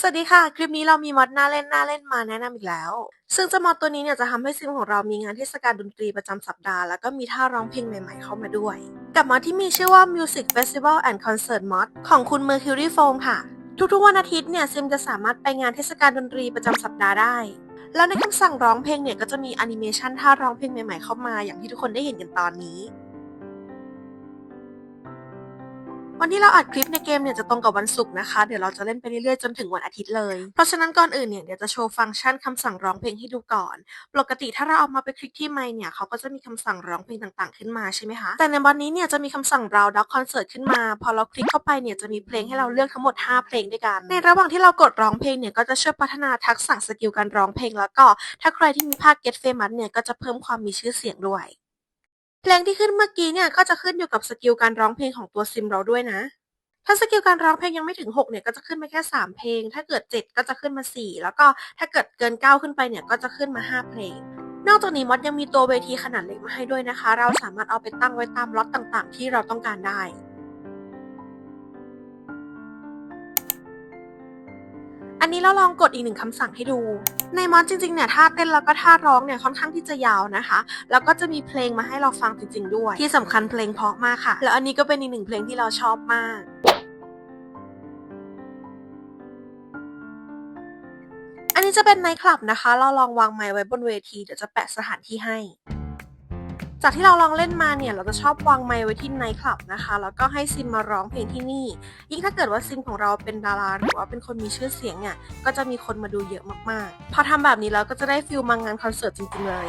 สวัสดีค่ะ คลิปนี้เรามีมอดน่าเล่นหน่าเล่นมาแนะนำอีกแล้ว ซึ่งเจะมอดตัวนี้เนี่ยจะทำให้ซิมของเรามีงานเทศกาลดนตรีประจำสัปดาห์ แล้วก็มีท่าร้องเพลงใหม่ๆเข้ามาด้วย กับมอดที่มีชื่อว่า Music Festival and Concert Mod ของคุณ Mercury Foam ค่ะ ทุกๆวันอาทิตย์เนี่ยซิมจะสามารถไปงานเทศกาลดนตรีประจำสัปดาห์ได้ แล้วในคำสั่งร้องเพลงเนี่ยก็จะมีแอนิเมชันท่าร้องเพลงใหม่ๆเข้ามาอย่างที่ทุกคนได้เห็นกันตอนนี้ วันที่เราอัดคลิปในเกมเนี่ยจะตรงกับวันศุกร์นะคะ เดี๋ยวเราจะเล่นไปเรื่อยๆจนถึงวันอาทิตย์เลย เพราะฉะนั้นก่อนอื่นเนี่ยเดี๋ยวจะโชว์ฟังก์ชันคำสั่งร้องเพลงให้ดูก่อน ปกติถ้าเราเอามาไปคลิกที่ไมค์เนี่ยเขาก็จะมีคำสั่งร้องเพลงต่างๆ ขึ้นมาใช่ไหมคะ แต่ในวันนี้เนี่ยจะมีคำสั่ง Brown Dog Concert ขึ้นมา พอเราคลิกเข้าไปเนี่ยจะมีเพลงให้เราเลือกทั้งหมด 5 เพลงด้วยกัน ในระหว่างที่เรากดร้องเพลงเนี่ยก็จะช่วยพัฒนาทักษะสกิลการร้องเพลงแล้วก็ ถ้าใครที่มีภาค Get Famous เนี่ยก็จะเพิ่มความมีชื่อเสียงด้วย ลงที่ขึ้นเมื่อกี้เนี่ยก็จะขึ้นอยู่กับสกิลการร้องเพลงของตัวซิมเราด้วยนะ ถ้าสกิลการร้องเพลงยังไม่ถึง 6 เนี่ยก็จะขึ้นมาแค่ 3 เพลง ถ้าเกิด 7 ก็จะขึ้นมา 4 แล้วก็ถ้าเกิดเกิน 9 ขึ้นไปเนี่ยก็จะขึ้นมา 5 เพลง นอกจากนี้มอดยังมีตัวเวทีขนาดเล็กมาให้ด้วยนะคะ เราสามารถเอาไปตั้งไว้ตามล็อตต่างๆ ที่เราต้องการได้ นนี้เราลองกดอีกหนึ่งคำสั่งให้ดู ในมอดจริงๆเนี่ยท่าเต้นแล้วก็ท่าร้องเนี่ยค่อนข้างที่จะยาวนะคะ แล้วก็จะมีเพลงมาให้เราฟังจริง ๆ ด้วย ที่สำคัญเพลงเพราะมากค่ะ แล้วอันนี้ก็เป็นอีกหนึ่งเพลงที่เราชอบมากอันนี้จะเป็นไนท์คลับนะคะ เราลองวางไมค์ไว้บนเวทีเดี๋ยวจะแปะสถานที่ให้ จากที่เราลองเล่นมาเนี่ยเราจะชอบวางไมค์ไว้ที่ไนท์คลับนะคะ แล้วก็ให้ซิมมาร้องเพลงที่นี่ ยิ่งถ้าเกิดว่าซิมของเราเป็นดาราหรือว่าเป็นคนมีชื่อเสียงเนี่ยก็จะมีคนมาดูเยอะมากๆ พอทำแบบนี้แล้วก็จะได้ฟิลมางานคอนเสิร์ตจริงๆเลย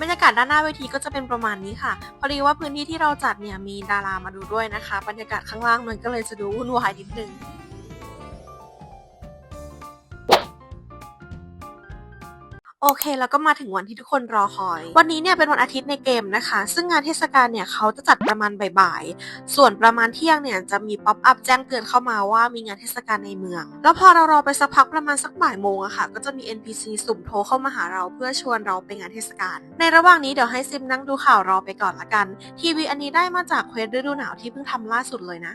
บรรยากาศด้านหน้าเวทีก็จะเป็นประมาณนี้ค่ะ พอดีว่าพื้นที่ที่เราจัดเนี่ยมีดารามาดูด้วยนะคะ บรรยากาศข้างล่างมันก็เลยจะดูวุ่นวายนิดนึง โอเค แล้วก็มาถึงวันที่ทุกคนรอคอย วันนี้เนี่ยเป็นวันอาทิตย์ในเกมนะคะ ซึ่งงานเทศกาลเนี่ยเขาจะจัดประมาณบ่ายๆ ส่วนประมาณเที่ยงเนี่ยจะมีป๊อปอัพแจ้งเตือนเข้ามาว่ามีงานเทศกาลในเมือง แล้วพอเรารอไปสักพักประมาณสักบ่ายโมงอะค่ะ ก็จะมี NPC สุ่มโทรเข้ามาหาเราเพื่อชวนเราไปงานเทศกาล ในระหว่างนี้เดี๋ยวให้ซิมนั่งดูข่าวรอไปก่อนละกัน ทีวีอันนี้ได้มาจากเควสฤดูหนาวที่เพิ่งทำล่าสุดเลยนะ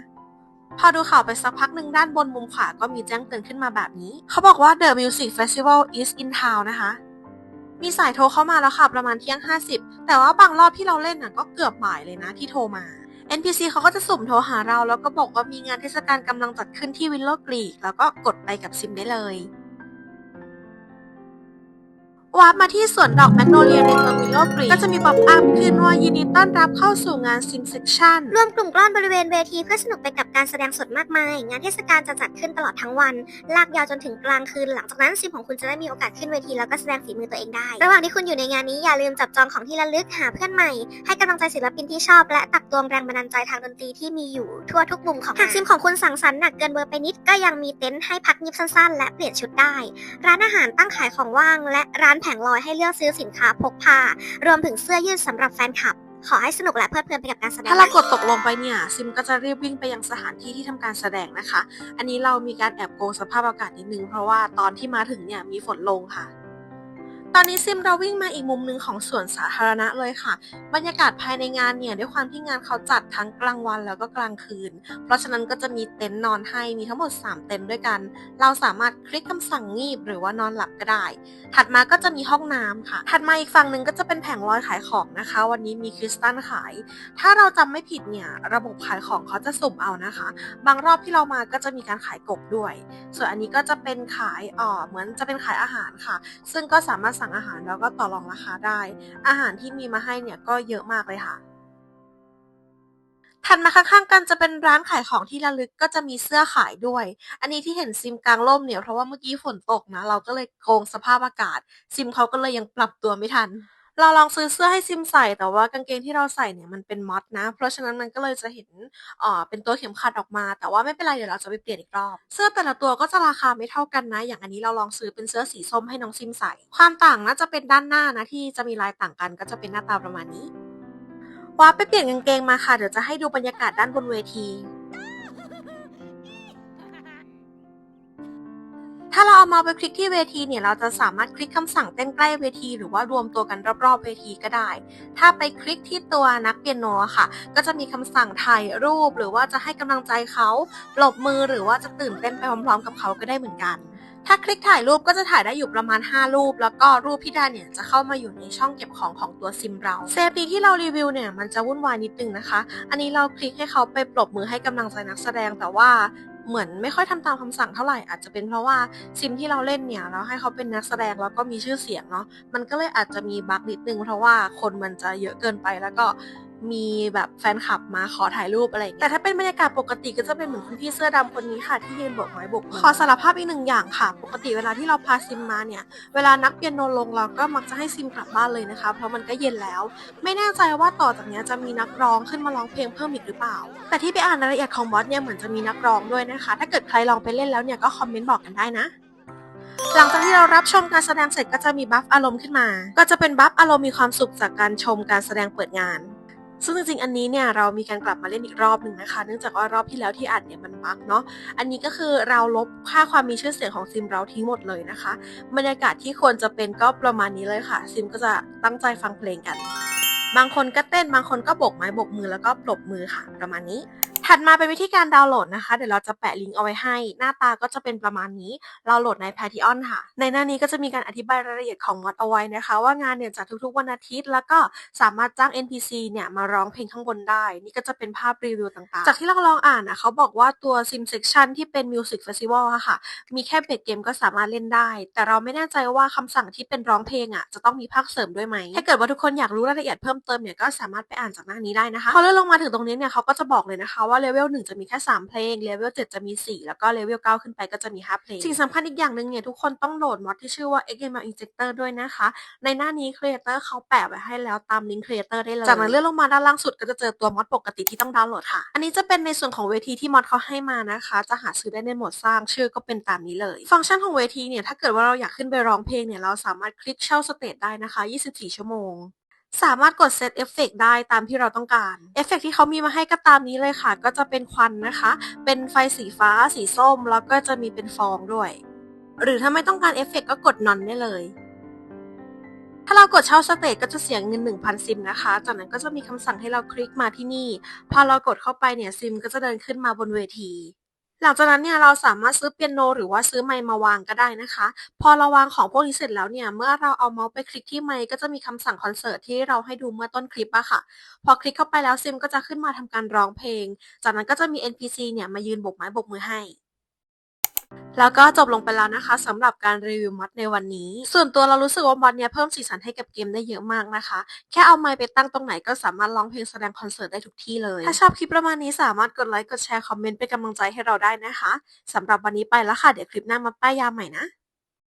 พอดูข่าวไปสักพักหนึ่งด้านบนมุมขวาก็มีแจ้งเตือนขึ้นมาแบบนี้ เขาบอกว่า The Music Festival is in town นะคะ มีสายโทรเข้ามาแล้วค่ะ ประมาณเที่ยง 50 แต่ว่าบางรอบที่เราเล่นน่ะก็เกือบบ่ายเลยนะที่โทรมา NPC เขาก็จะสุ่มโทรหาเรา แล้วก็บอกว่ามีงานเทศกาลกำลังจัดขึ้นที่วิลโลกรีก แล้วก็กดไปกับซิมได้เลย วาร์ปมาที่สวนดอกแมกโนเลียในเมืองวิลโลกรีก็จะมีป๊อปอัพขึ้นว่ายินดีต้อนรับเข้าสู่งานซิมเซชันรวมกลุ่มก้อนบริเวณเวทีเพื่อสนุกไปกับการแสดงสดมากมาย งานเทศกาลจะจัดขึ้นตลอดทั้งวัน ลากยาวจนถึงกลางคืน หลังจากนั้นซิมของคุณจะได้มีโอกาสขึ้นเวทีแล้วก็แสดงฝีมือตัวเองได้ ระหว่างที่คุณอยู่ในงานนี้อย่าลืมจับจองของที่ระลึกหาเพื่อนใหม่ ให้กำลังใจศิลปินที่ชอบ และตักตวงแรงบันดาลใจทางดนตรีที่มีอยู่ทั่วทุกมุมของหากซิมของคุณสั่งสรรค์หนักเกินเบอร์ไปนิดก็ยังมีเต็นท์ให้พักยิบสั้นๆ และเปลี่ยนชุดได้ ร้านอาหารตั้งขายของว่าง และร้านผงลอยให้เลือกซื้อสินค้าพกพา รวมถึงเสื้อยืดสำหรับแฟนคลับ ขอให้สนุกและเพลิดเพลินไปกับการแสดง ถ้าเรากดตกลงไปเนี่ย ซิมก็จะรีบวิ่งไปยังสถานที่ที่ทำการแสดงนะคะ อันนี้เรามีการแอบโกงสภาพอากาศนิดนึง เพราะว่าตอนที่มาถึงเนี่ยมีฝนลงค่ะ ตอนนี้ซิมเราวิ่งมาอีกมุมหนึ่งของสวนสาธารณะเลยค่ะ บรรยากาศภายในงานเนี่ยด้วยความที่งานเขาจัดทั้งกลางวันแล้วก็กลางคืน เพราะฉะนั้นก็จะมีเต็นท์นอนให้มีทั้งหมด 3 เต็นท์ด้วยกัน เราสามารถคลิกคำสั่งงีบหรือว่านอนหลับก็ได้ ถัดมาก็จะมีห้องน้ำค่ะ ถัดมาอีกฝั่งหนึ่งก็จะเป็นแผงลอยขายของนะคะ วันนี้มีคริสตัลขาย ถ้าเราจำไม่ผิดเนี่ยระบบขายของเขาจะสุ่มเอานะคะ บางรอบที่เรามาก็จะมีการขายกบด้วย ส่วนอันนี้ก็จะเป็นขายเอ่อเหมือนจะเป็นขายอาหารค่ะ ซึ่งก็สามารถสั่งอาหารแล้วก็ต่อรองราคาได้ อาหารที่มีมาให้เนี่ยก็เยอะมากเลยค่ะถัดมาข้างๆกันจะเป็นร้านขายของที่ระลึกก็จะมีเสื้อขายด้วย อันนี้ที่เห็นซิมกลางร่มเนี่ยเพราะว่าเมื่อกี้ฝนตกนะ เราก็เลยโกงสภาพอากาศ ซิมเขาก็เลยยังปรับตัวไม่ทัน เราลองซื้อเสื้อให้ซิมใส่แต่ว่ากางเกงที่เราใส่เนี่ยมันเป็นม็อดนะ เพราะฉะนั้นมันก็เลยจะเห็นเอ่อเป็นตัวเข็มขัดออกมา แต่ว่าไม่เป็นไรเดี๋ยวเราจะไปเปลี่ยนอีกรอบ เสื้อแต่ละตัวก็จะราคาไม่เท่ากันนะ อย่างอันนี้เราลองซื้อเป็นเสื้อสีส้มให้น้องซิมใส่ ความต่างน่าจะเป็นด้านหน้านะที่จะมีลายต่างกันก็จะเป็นหน้าตาประมาณนี้ว้าไปเปลี่ยนกางเกงมาค่ะเดี๋ยวจะให้ดูบรรยากาศด้านบนเวที เราเอาเอาเมาส์ไปคลิกที่เวทีเนี่ยเราจะสามารถคลิกคำสั่งเต้นใกล้เวที หรือว่ารวมตัวกันรอบๆเวทีก็ได้ ถ้าไปคลิกที่ตัวนักเปียโนค่ะ ก็จะมีคำสั่งถ่ายรูป หรือว่าจะให้กำลังใจเขาปรบมือหรือว่าจะตื่นเต้นไปพร้อมๆ กับเขาก็ได้เหมือนกันถ้าคลิกถ่ายรูปก็จะถ่ายได้อยู่ประมาณ 5 รูป แล้วก็รูปที่ได้เนี่ยจะเข้ามาอยู่ในช่องเก็บของของตัวซิมเราเซฟีที่เรารีวิวเนี่ยมันจะวุ่นวายนิดนึงนะคะ อันนี้เราคลิกให้เขาไปปรบมือให้กำลังใจนักแสดงแต่ว่า เหมือนไม่ค่อยทำตามคำสั่งเท่าไหร่อาจจะเป็นเพราะว่าซิมที่เราเล่นเนี่ยเราให้เขาเป็นนักแสดงแล้วก็มีชื่อเสียงเนาะมันก็เลยอาจจะมีบั๊กนิดนึงเพราะว่าคนมันจะเยอะเกินไปแล้วก็ มีแบบแฟนคลับมาขอถ่ายรูปอะไรแต่ถ้าเป็นบรรยากาศปกติก็จะเป็นเหมือนคุณพี่เสื้อดำคนนี้ค่ะที่ยืนโบกไม้บกขอสารภาพอีกหนึ่งอย่างค่ะ ปกติเวลาที่เราพาซิมมาเนี่ย เวลานักเปียโนลงเราก็มักจะให้ซิมกลับบ้านเลยนะคะ เพราะมันก็เย็นแล้ว ไม่แน่ใจว่าต่อจากนี้จะมีนักร้องขึ้นมาร้องเพลงเพิ่มอีกหรือเปล่า แต่ที่ไปอ่านรายละเอียดของบอสเนี่ยเหมือนจะมีนักร้องด้วยนะคะ ถ้าเกิดใครลองไปเล่นแล้วเนี่ยก็คอมเมนต์บอกกันได้นะหลังจากที่เรารับชมการแสดงเสร็จก็จะมีบัฟอารมณ์ขึ้นมา ก็จะเป็นบัฟอารมณ์มีความสุขจากการชมการแสดงเปิดงาน ซึ่งจริงๆ อันนี้เนี่ยเรามีการกลับมาเล่นอีกรอบหนึ่งนะคะ เนื่องจากว่ารอบที่แล้วที่อัดเนี่ยมันบั๊กเนาะ อันนี้ก็คือเราลบค่าความมีชื่อเสียงของซิมเราทิ้งหมดเลยนะคะ บรรยากาศที่ควรจะเป็นก็ประมาณนี้เลยค่ะ ซิมก็จะตั้งใจฟังเพลงกัน บางคนก็เต้น บางคนก็โบกไม้โบกมือแล้วก็ปรบมือค่ะ ประมาณนี้ ถัดมาเป็นวิธีการดาวน์โหลดนะคะ เดี๋ยวเราจะแปะลิงก์เอาไว้ให้ หน้าตาก็จะเป็นประมาณนี้ เราโหลดใน Patreon ค่ะ ในหน้านี้ก็จะมีการอธิบายรายละเอียดของมอดเอาไว้นะคะ ว่างานเนี่ยจัดทุกๆวันอาทิตย์ แล้วก็สามารถจ้าง NPC เนี่ยมาร้องเพลงข้างบนได้ นี่ก็จะเป็นภาพรีวิวต่างๆ จากที่เราลองอ่านนะเขาบอกว่าตัว Sim Section ที่เป็น Music Festival อะค่ะ มีแค่เบสเกมก็สามารถเล่นได้ แต่เราไม่แน่ใจว่าคำสั่งที่เป็นร้องเพลงอะจะต้องมีภาคเสริมด้วยไหมถ้าเกิดว่าทุกคนอยากรู้รายละเอียดเพิ่มเติมเนี่ยก็สามารถไปอ่านจากหน้านี้ได้นะคะพอเลื่อนลงมาถึงตรงนี้เนี่ยเขาก็จะบอกเลยนะคะว่าเลเวล1จะมีแค่ 3 เพลงเลเวล7จะมี 4 แล้วก็เลเวล9ขึ้นไปก็จะมี 5 เพลง สิ่งสำคัญอีกอย่างหนึ่งเนี่ย ทุกคนต้องโหลดมอดที่ชื่อว่า XML Injector ด้วยนะคะ ในหน้านี้ Creator เขาแปะไว้ให้แล้วตามลิงก์ Creator ได้เลย จากนั้นเลื่อนลงมาด้านล่างสุดก็จะเจอตัวมอดปกติที่ต้องดาวน์โหลดค่ะ อันนี้จะเป็นในส่วนของเวทีที่มอดเขาให้มานะคะ จะหาซื้อได้ในโหมดสร้างชื่อก็เป็นตามนี้เลย ฟังก์ชันของเวทีเนี่ยถ้าเกิดว่าเราอยากขึ้นไปร้องเพลงเนี่ยเราสามารถคลิกเช่าสเตจได้นะคะ 24 ชั่วโมง สามารถกดเซตเอฟเฟกได้ตามที่เราต้องการ เอฟเฟกที่เขามีมาให้ก็ตามนี้เลยค่ะ ก็จะเป็นควันนะคะ เป็นไฟสีฟ้า สีส้ม แล้วก็จะมีเป็นฟองด้วย หรือถ้าไม่ต้องการเอฟเฟกก็กดนอนได้เลย ถ้าเรากดเช่าสเตจก็จะเสียเงิน 1,000 ซิมนะคะ จากนั้นก็จะมีคำสั่งให้เราคลิกมาที่นี่ พอเรากดเข้าไปเนี่ยซิมก็จะเดินขึ้นมาบนเวที หลังจากนั้นเนี่ยเราสามารถซื้อเปียโน หรือว่าซื้อไมค์มาวางก็ได้นะคะ พอเราวางของพวกนี้เสร็จแล้วเนี่ยเมื่อเราเอาเมาส์ไปคลิกที่ไมค์ก็จะมีคำสั่งคอนเสิร์ตที่เราให้ดูเมื่อต้นคลิปอะค่ะ พอคลิกเข้าไปแล้วซิมก็จะขึ้นมาทำการร้องเพลง จากนั้นก็จะมี NPC เนี่ยมายืนบกไม้บกมือให้ แล้วก็จบลงไปแล้วนะคะสำหรับการรีวิวมอดในวันนี้ ส่วนตัวเรารู้สึกว่ามอดเนี่ยเพิ่มสีสันให้กับเกมได้เยอะมากนะคะ แค่เอาไมค์ไปตั้งตรงไหนก็สามารถร้องเพลงแสดงคอนเสิร์ตได้ทุกที่เลย ถ้าชอบคลิปประมาณนี้สามารถกดไลค์กดแชร์คอมเมนต์เป็นกำลังใจให้เราได้นะคะสำหรับวันนี้ไปแล้วค่ะเดี๋ยวคลิปหน้ามาป้ายยาใหม่นะ